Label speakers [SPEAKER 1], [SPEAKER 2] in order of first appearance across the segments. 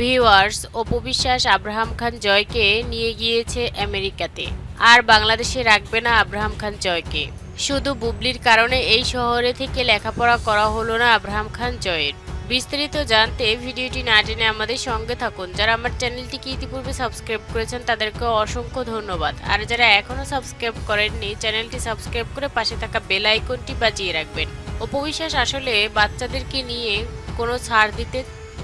[SPEAKER 1] Viewers অপবিশ্বাস Abraham খান জয়কে নিয়ে গিয়েছে আমেরিকাতে। আর বাংলাদেশে রাখবে না আব্রাহাম খান জয়কে। শুধু বুবলির কারণে এই শহরে থেকে লেখাপড়া করা হলো না আব্রাহাম খান জয়ের। বিস্তারিত জানতে ভিডিওটি না টেনে আমাদের সঙ্গে থাকুন। যারা আমার চ্যানেলটিকে ইতিপূর্বে সাবস্ক্রাইব করেছেন, তাদেরকে অসংখ্য ধন্যবাদ। আর যারা এখনও সাবস্ক্রাইব করেননি, চ্যানেলটি সাবস্ক্রাইব করে পাশে থাকা বেল আইকনটি বাজিয়ে রাখবেন। অপবিশ্বাস আসলে বাচ্চাদেরকে নিয়ে কোনো ছাড় দিতে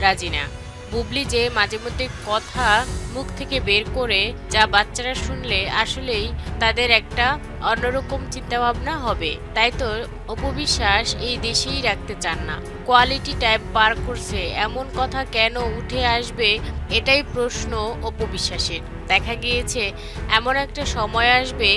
[SPEAKER 1] রাজি না। বুবলি যে মাঝে মধ্যে কথা মুখ থেকে বের করে যা বাচ্চারা শুনলে আসলেই তাদের একটা অন্যরকম চিন্তাভাবনা হবে। তাই তো অপবিশ্বাস এই দেশেই রাখতে চান না। কোয়ালিটি টাইপ পার করছে, এমন কথা কেন উঠে আসবে এটাই প্রশ্ন অপবিশ্বাসের দেখা গিয়েছে, এমন একটা সময় আসবে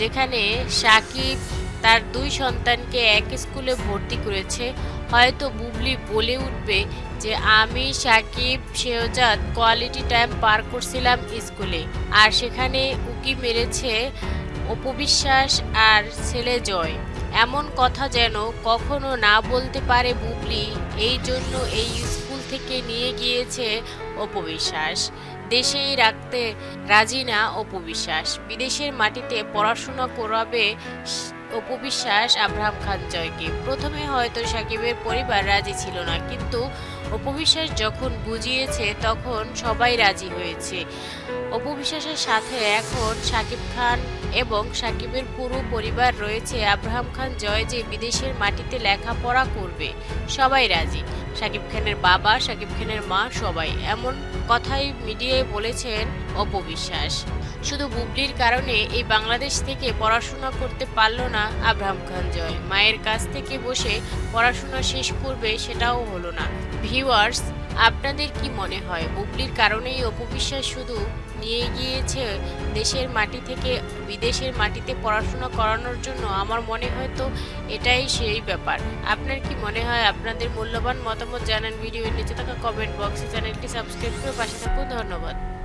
[SPEAKER 1] যেখানে সাকিব তার দুই সন্তানকে এক স্কুলে ভর্তি করেছে। হয়তো বুবলি বলে উঠবে যে, আমি, সাকিব, শেহজাদ কোয়ালিটি টাইম পার করছিলাম স্কুলে। আর সেখানে উকি মেরেছে অপবিশ্বাস আর ছেলে জয়। এমন কথা যেন কখনো না বলতে পারে বুবলি। এই জন্য এই স্কুল থেকে নিয়ে গিয়েছে অপবিশ্বাস দেশেই রাখতে রাজি না অপবিশ্বাস বিদেশের মাটিতে পড়াশোনা করাবে অপবিশ্বাস আব্রাহাম খান জয়কে। প্রথমে হয়তো সাকিবের পরিবার রাজি ছিল না, কিন্তু অপবিশ্বাস যখন বুঝিয়েছে তখন সবাই রাজি হয়েছে। অপবিশ্বাসের সাথে এখন সাকিব খান এবং সাকিবের পুরো পরিবার রয়েছে। আব্রাহাম খান জয় যে বিদেশের মাটিতে লেখাপড়া করবে, সবাই রাজি। সাকিব খানের বাবা, সাকিব খানের মা সবাই। এমন কথাই মিডিয়ায় বলেছেন অপবিশ্বাস। শুধু বুবলির কারণে এই বাংলাদেশ থেকে পড়াশোনা করতে পারল না আব্রাহাম খান জয়। মায়ের কাছ থেকে বসে পড়াশোনা শেষ করবে সেটাও হলো না। ভিউয়ার্স, আপনাদের কি মনে হয়? বুবলির কারণেই অপবিশ্বাস শুধু নিয়ে গিয়েছে দেশের মাটি থেকে বিদেশের মাটিতে পড়াশোনা করানোর জন্য? আমার মনে হয় তো এটাই সেই ব্যাপার। আপনার কি মনে হয়? আপনাদের মূল্যবান মতামত জানান ভিডিওর নিচে থাকা কমেন্ট বক্সে চ্যানেলটি সাবস্ক্রাইব করে পাশে থাকুন। ধন্যবাদ।